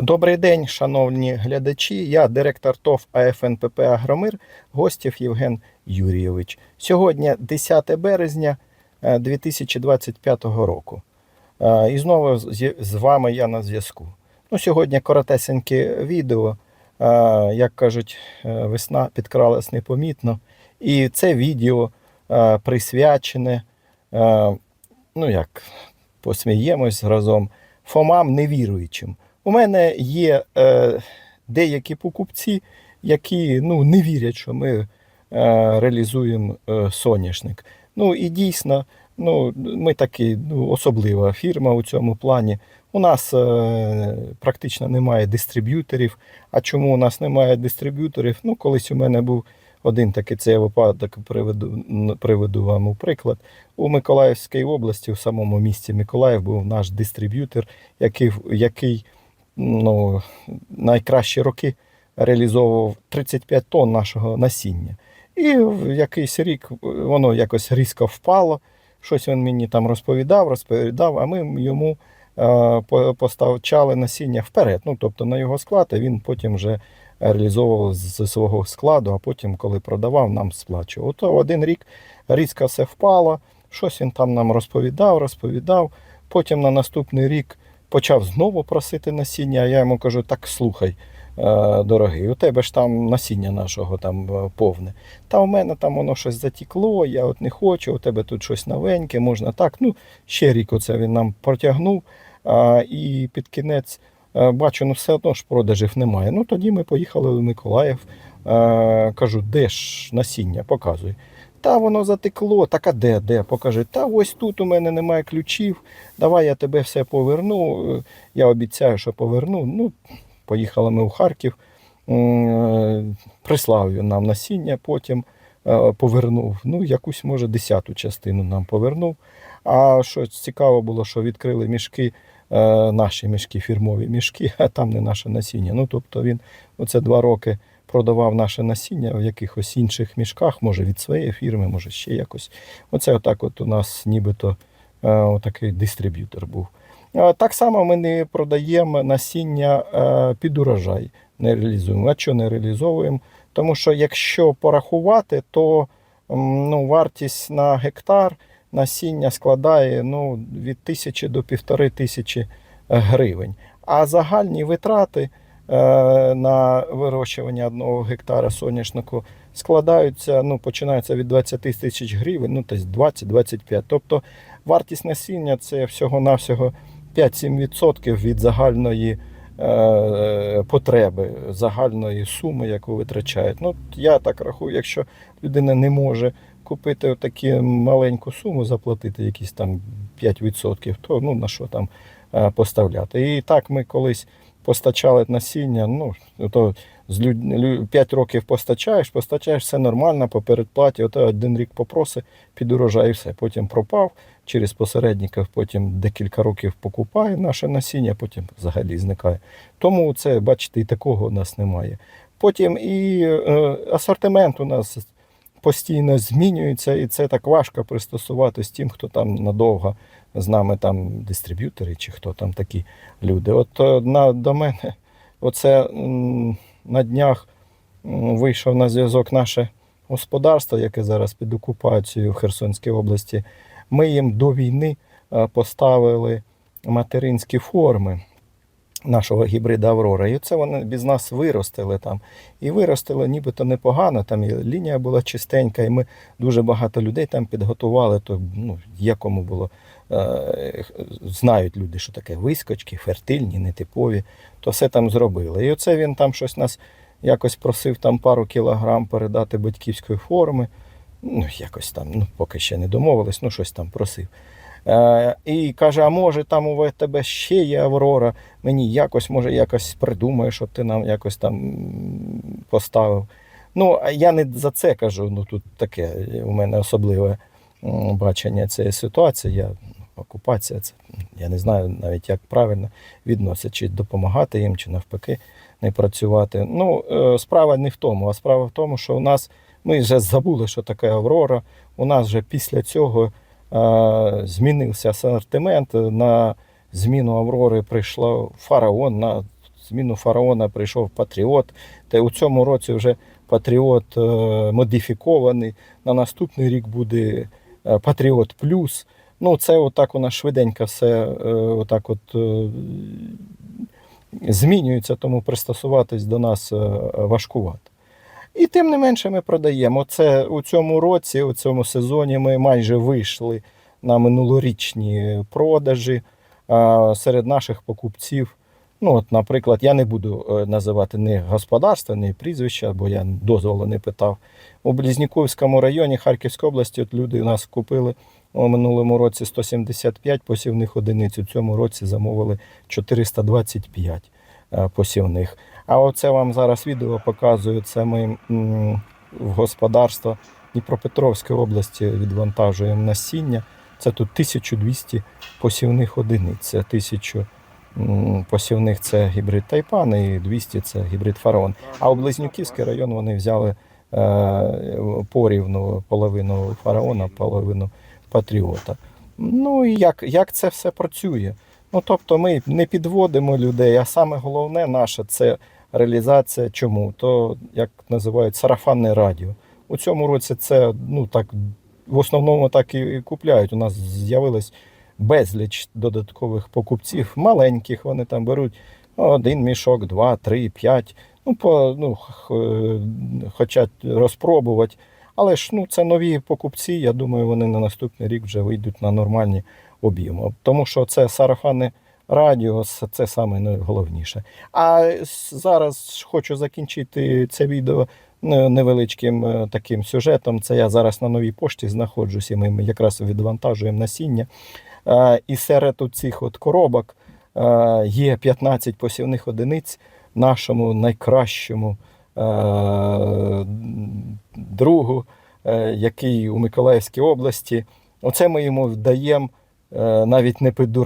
Добрий день, шановні глядачі. Я директор ТОВ АФНПП Агромир, гостів Євген Юрійович. Сьогодні 10 березня е, 2025 року. Е, І знову з вами я на зв'язку. Ну, сьогодні коротесеньке відео. Е, Як кажуть, е, весна підкралась непомітно. І це відео е, присвячене, е, ну як, посміємось разом, Фомам невіруючим. У мене є е, деякі покупці, які ну, не вірять, що ми е, реалізуємо е, соняшник. Ну і дійсно, ну, ми такі ну, особлива фірма у цьому плані. У нас е, практично немає дистриб'юторів. А чому у нас немає дистриб'юторів? Ну, колись у мене був один такий цей випадок, приведу, приведу вам у приклад. У Миколаївській області, в самому місті Миколаїв, був наш дистриб'ютор, який, який ну, найкращі роки реалізовував 35 тонн нашого насіння. І в якийсь рік воно якось різко впало. Щось він мені там розповідав, розповідав, а ми йому е, по- поставчали насіння вперед. Ну, тобто на його склад, а він потім вже реалізовував з свого складу, а потім, коли продавав, нам сплачував. Ото один рік різко все впало, щось він там нам розповідав, розповідав. Потім на наступний рік почав знову просити насіння, а я йому кажу: так слухай, е, дорогий, у тебе ж там насіння нашого там е, повне. Та у мене там воно щось затікло, я от не хочу, у тебе тут щось новеньке, можна так. Ну, ще рік оце він нам протягнув. І під кінець е, бачу, ну все одно ж продажів немає. Ну тоді ми поїхали в Миколаїв. Кажу, де ж насіння? Показуй. Та воно затекло, так а де, де? Покажи. Та ось тут у мене немає ключів. Давай я тебе все поверну. Я обіцяю, що поверну. Ну, поїхали ми в Харків. Е, Прислав він нам насіння, потім е, повернув. Ну, якусь, може, десяту частину нам повернув. А що цікаво було, що відкрили мішки, е, наші мішки, фірмові мішки, а там не наше насіння. Ну, тобто він оце два роки продавав наше насіння в якихось інших мішках, може від своєї фірми, може ще якось. Оце отак от у нас нібито е, отакий дистриб'ютор був. Так само ми не продаємо насіння е, під урожай, не реалізуємо. А що не реалізовуємо? Тому що якщо порахувати, то ну, вартість на гектар насіння складає ну, від тисячі до півтори тисячі гривень. А загальні витрати на вирощування одного гектара соняшнику складаються, ну, починаються від 20 тисяч гривень, ну, тобто 20-25. Тобто вартість насіння це всього-навсього 5-7% від загальної е, потреби, загальної суми, яку витрачають. Ну, я так рахую, якщо людина не може купити таку маленьку суму, заплатити якісь там 5%, то ну, на що там е, поставляти. І так ми колись постачали насіння, ну, то з люд... 5 років постачаєш, постачаєш все нормально по передплаті, ото один рік попроси під урожай і все. Потім пропав через посередників, потім декілька років покупає наше насіння, потім взагалі зникає. Тому це, бачите, і такого у нас немає. Потім і е, асортимент у нас постійно змінюється, і це так важко пристосуватись тим, хто там надовго з нами там дистриб'ютори чи хто там такі люди. От е, на, до мене оце на днях вийшов на зв'язок наше господарство, яке зараз під окупацією в Херсонській області. Ми їм до війни е, поставили материнські форми нашого гібрида Аврора. І це вони без нас виростили там. І виростили нібито непогано. Там і лінія була чистенька, і ми дуже багато людей там підготували. То ну, є кому було. е, Знають люди, що таке вискочки, фертильні, нетипові, то все там зробили. І оце він там щось нас якось просив там пару кілограм передати батьківської форми. Ну, якось там, ну, поки ще не домовились, ну щось там просив. Е, і каже: а може там у тебе ще є Аврора, мені якось, може, якось придумає, щоб ти нам якось там поставив. Ну, я не за це кажу, ну тут таке у мене особливе бачення цієї ситуації. Я, окупація, це я не знаю навіть, як правильно відносить, чи допомагати їм, чи навпаки не працювати. Ну, е, справа не в тому, а справа в тому, що у нас ми вже забули, що таке Аврора. У нас вже після цього змінився асортимент. На зміну Аврори прийшла фараон на зміну фараона прийшов Патріот. Та у цьому році вже Патріот е, модифікований. На наступний рік буде е, Патріот Плюс. Ну, це отак у нас швиденько все е, отак от, е, змінюється, тому пристосуватись до нас е, важкувато. І тим не менше ми продаємо. Це у цьому році, у цьому сезоні ми майже вийшли на минулорічні продажі серед наших покупців. Ну, от, наприклад, я не буду е, називати ні господарства, ні прізвища, бо я дозволу не питав. У Близніковському районі Харківської області от люди у нас купили у минулому році 175 посівних одиниць. У цьому році замовили 425 е, посівних. А оце вам зараз відео показую. Це ми в господарство Дніпропетровської області відвантажуємо насіння. Це тут 1200 посівних одиниць. Це 1000 посівних це гібрид Тайпан і 200 це гібрид Фараон. А у Близнюківський район вони взяли е, порівну половину фараона, половину патріота. Ну і як, як це все працює? Ну тобто ми не підводимо людей, а саме головне наше це реалізація чому? То як називають сарафанне радіо. У цьому році це ну так в основному так і купляють. У нас з'явилось безліч додаткових покупців, маленьких. Вони там беруть один мішок, два, три, п'ять. Ну, по, ну, е, хочуть розпробувати. Але ж ну, це нові покупці. Я думаю, вони на наступний рік вже вийдуть на нормальні об'єми. Тому що це сарафанне радіо, це саме найголовніше. А зараз хочу закінчити це відео е, невеличким е, таким сюжетом. Це я зараз на новій пошті знаходжусь, і ми якраз відвантажуємо насіння. Е, І серед цих от коробок є 15 посівних одиниць нашому найкращому другу, який у Миколаївській області. Оце ми йому даємо е, навіть не під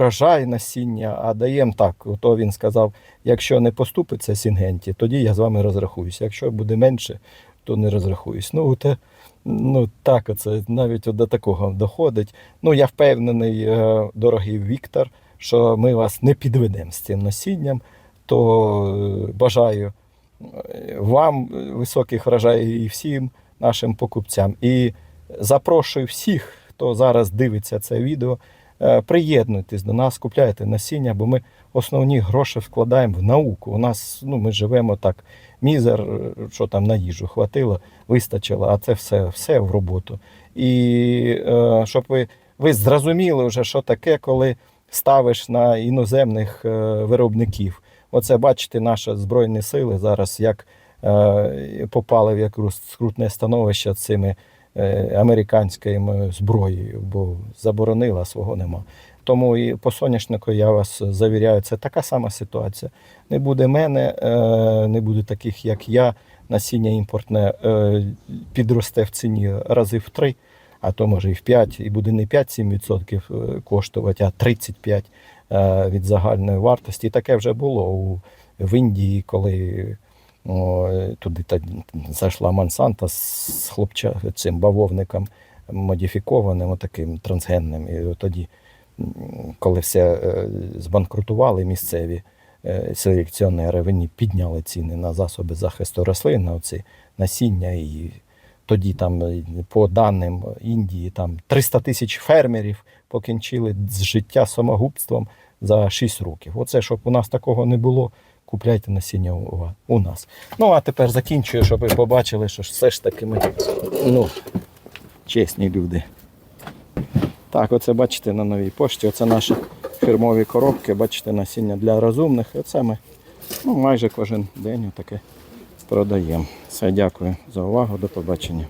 насіння, а даємо так. Ото він сказав: якщо не поступиться Сінгенті, тоді я з вами розрахуюся. Якщо буде менше, то не розрахуюсь. Ну, те, ну так, оце навіть до такого доходить. Ну, я впевнений, е, дорогий Віктор, що ми вас не підведемо з цим насінням, то е, бажаю е, вам високих врожаїв і всім нашим покупцям. І запрошую всіх, хто зараз дивиться це відео, е, приєднуйтесь до нас, купляйте насіння, бо ми основні гроші вкладаємо в науку. У нас ну, ми живемо так, мізер, е, що там на їжу хватило, вистачило, а це все, все в роботу. І е, щоб ви, ви зрозуміли вже, що таке, коли ставиш на іноземних е, виробників. Оце бачите, наші Збройні сили зараз як е, попали в якусь скрутне становище цими е, американською зброєю, бо заборонила свого нема. Тому і по соняшнику я вас завіряю, це така сама ситуація. Не буде мене, е, не буде таких, як я. Насіння імпортне е, підросте в ціні рази в три, а то може і в 5, і буде не 5-7% коштувати, а 35% е, від загальної вартості. І таке вже було в Індії, коли туди зайшла Монсанта з хлопча, цим бавовником модифікованим, отаким трансгенним. І тоді, коли все е, збанкрутували місцеві е, селекціонери, вони підняли ціни на засоби захисту рослин, на оці насіння. І тоді там, е, по даним Індії, там 300 тисяч фермерів покінчили з життя самогубством за 6 років. Оце, щоб у нас такого не було, купляйте насіння у, нас. Ну, а тепер закінчую, щоб ви побачили, що все ж таки ми ну, чесні люди. Так, оце бачите на новій пошті. Оце наші фірмові коробки, бачите, насіння для розумних. Оце ми ну, майже кожен день таке продаємо. Все, дякую за увагу, до побачення.